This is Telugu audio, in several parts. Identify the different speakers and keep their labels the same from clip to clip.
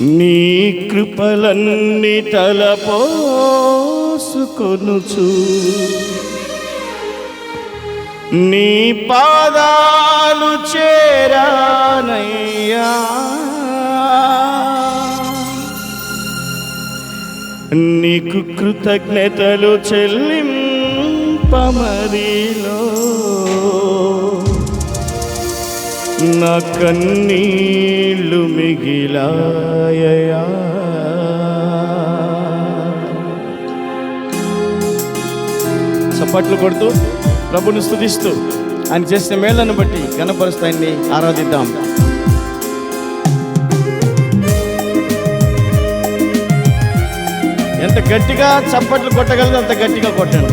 Speaker 1: నీ కృపలన్నీ తలపోసుకొనుచు. నీ పాదాలు చేరానయ్యా. నీకు కృతజ్ఞతలు చెల్లింపమరిలో నా కన్నీళ్ళు మిగిలాయయా చప్పట్లు కొడుతూ ప్రభుని స్థుతిస్తూ ఆయన చేసిన మేళ్ళను బట్టి గణపరుస్తాయని ఆరాధిద్దాం. ఎంత గట్టిగా చప్పట్లు కొట్టగలదు అంత గట్టిగా కొట్టండి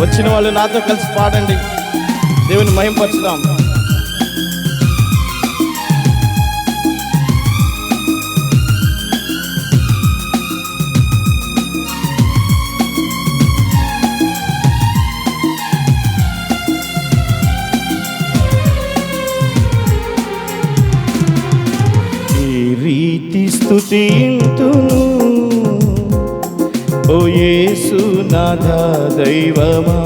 Speaker 1: వచ్చిన వాళ్ళు నాతో కలిసి పాడండి. దేవుని మహింపరచుదాం. స్థుతింతును. ఓ యేసు నాథ దైవమా.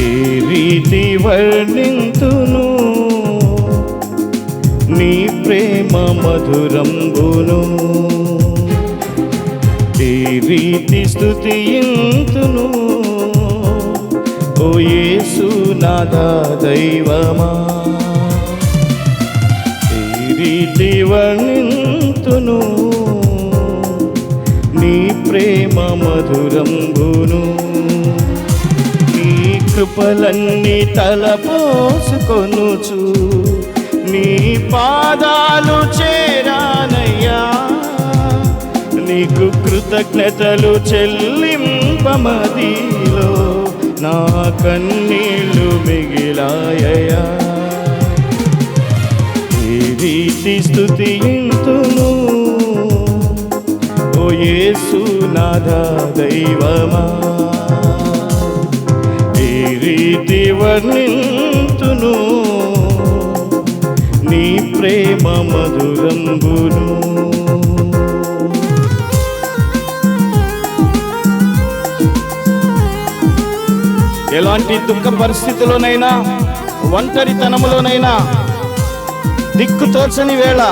Speaker 1: ఈ రీతి వర్ణింతును. నీ ప్రేమ మధురంబును. ఈ రీతి స్థుతింతును. ఓ యేసు నాథ దైవమా. ఈ వర్ణింతును. నీ ప్రేమ మధురంబును. నీ కృపలన్నీ తలపోసుకొనుచు. నీ పాదాలు చేరానయ్యా. నీకు కృతజ్ఞతలు చెల్లింపమదిలో నా కన్నీళ్ళు రీతి స్థుతింతును ఓ యేసు నాథ దైవమా. ఈ రీతి వర్ణింతును. నీ ప్రేమ మధురంబును. ఎలాంటి దుఃఖ పరిస్థితిలోనైనా ఒంటరితనములోనైనా దిక్కు తోచని వేళ.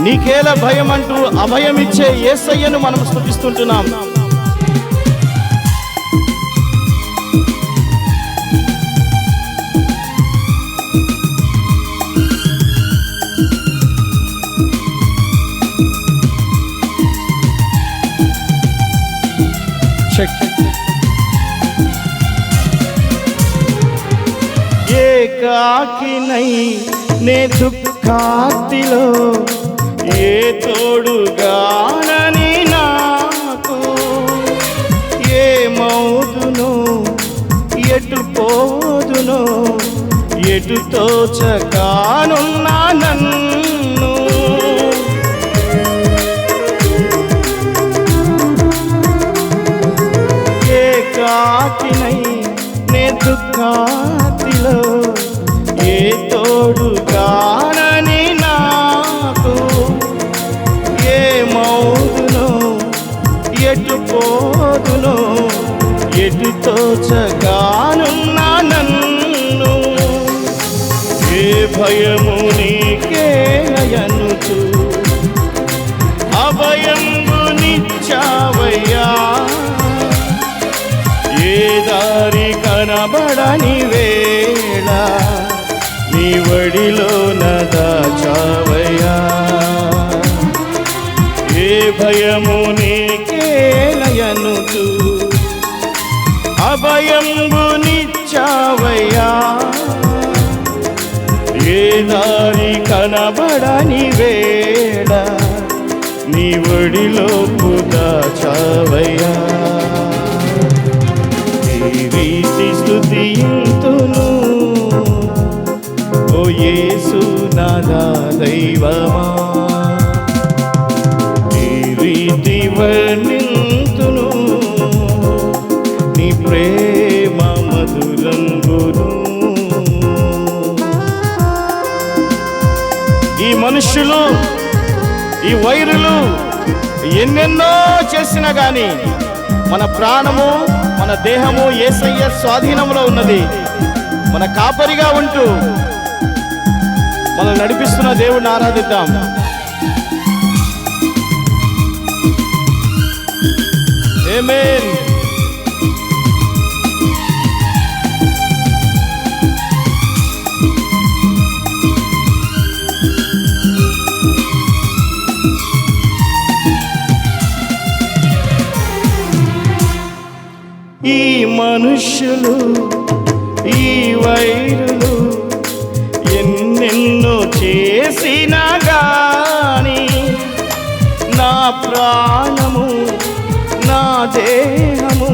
Speaker 1: నీకేల భయం అంటూ అభయం ఇచ్చే ఏసయ్యను మనం స్థుతిస్తుంటున్నాం ఏకాకినై నే దుఃఖాతిలో ఏ తోడుగానని నాకు? ఏ ఎటు పోదునో ఎటు తోచగానున్నా నన్ను? ఎటు చగానున్నా నన్ను. ఏ భయము నీకే అయనుచు అభయము నిచ్చావయ్యా. ఏ దారి కనబడని వేళ నీ వడిలో నదాచావయ్యా. ఏ భయము జీవంబునిచ్చావయ్యా ఏ దారి కనబడని వేడ నీ ఒడిలో పుదాచావయ్యా ఈ రీతి స్థుతింతును ఓ యేసు నాదా దైవమా. ఈ వైరులు ఎన్నెన్నో చేసినా కానీ మన ప్రాణము మన దేహము ఏసయ్య స్వాధీనంలో ఉన్నది మన కాపరిగా ఉంటూ మనం నడిపిస్తున్న దేవుడిని ఆరాధిద్దాం Amen. ఈ మనుషులు ఈ వైరులు ఎన్నెన్నో చేసినా గాని నా ప్రాణము నా దేహము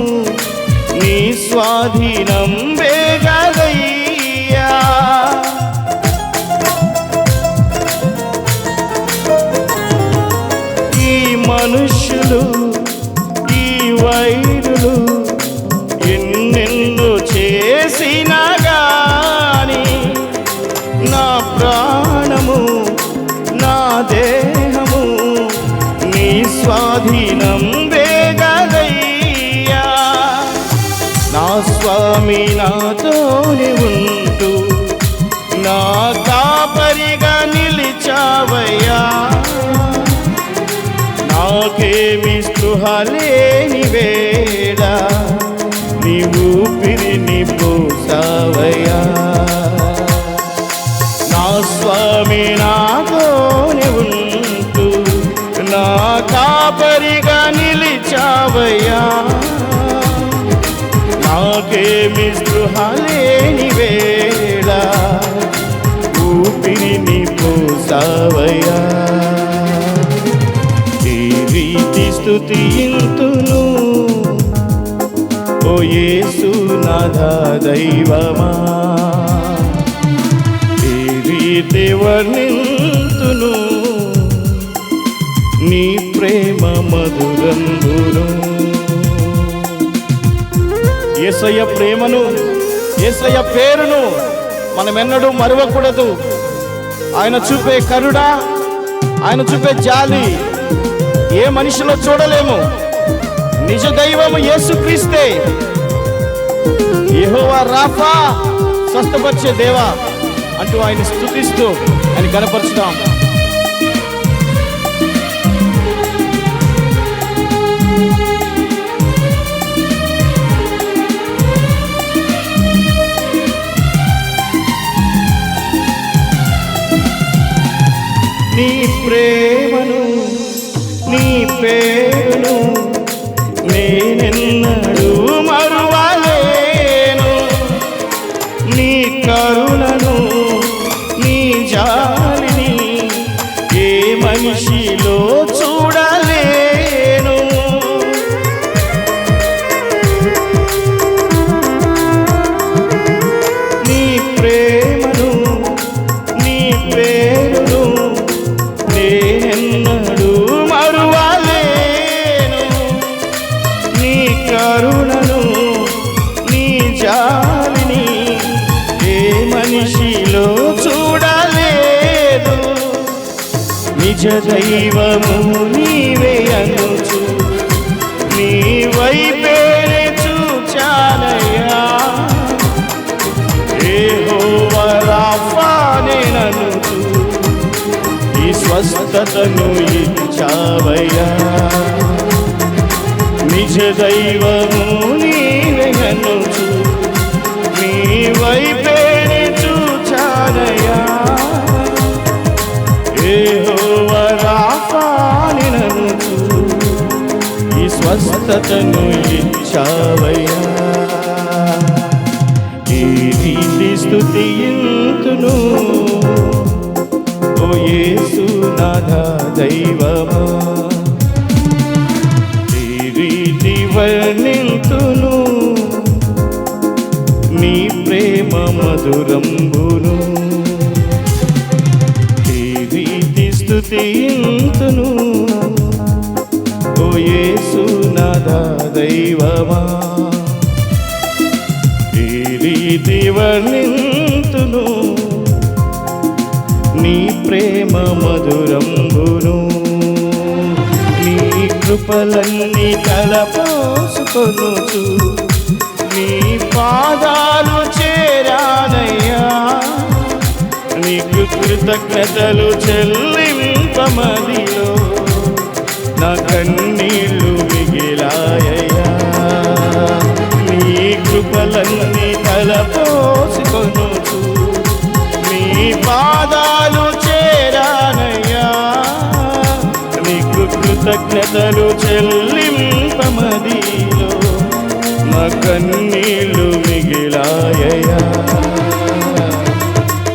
Speaker 1: నీ స్వాధీనం వేగా దేహము నీ స్వాధీనం వేగలయ్యా. నా స్వామి నాతోనే ఉంటూ నా కాపరిగా నిలిచావయ్యా. నాకేమి స్పృహ లేనివే నాకేమి వేళ ఊపిరిని పోసావయ్యా ఈ రీతి స్థుతింతును ఓ యేసు నాథ దైవమా. ఈ రీతి వర్ణింతును నీ ప్రేమ మధురంబును ఏసయ్య ప్రేమను ఏసయ్య పేరును మనమెన్నడూ మరవకూడదు. ఆయన చూపే కరుణ ఆయన చూపే జాలి ఏ మనిషిలో చూడలేము. నిజ దైవము యేసుక్రీస్తే. యెహోవా రాఫా స్వస్థపరిచే దేవా అంటూ ఆయన స్థుతిస్తూ ఆయన కనపరుచుతాం నీ ప్రేమను నీ పేరును నేనెన్నడూ నిజ దైవము నీవే అనుచు. నీ వైపేనే చూచాలయ్యా ఏ రాఫా నేననుచు ఈ స్వస్థతను ఇచ్చావయ్యా. నిజ దైవము నీవే నీవెననుచు నీ వైపేని చూచానయ్యా యెహోవా స్వస్థతను ఇచ్చావయ్యా. ఈ రీతి స్థుతింతును ఓ యేసు నాథ దైవమా. ఈ రీతి వర్ణింతును. నీ ప్రేమ మధురంబును వర్ణింతును నీ ప్రేమ మధురంబును నీ కృపలన్నీ తలపోసుకొనుచు నీ పాదాలు చేరానయ్యా నీకు కృతజ్ఞతలు చెల్లింపమదిలో నా కన్నీళ్ళు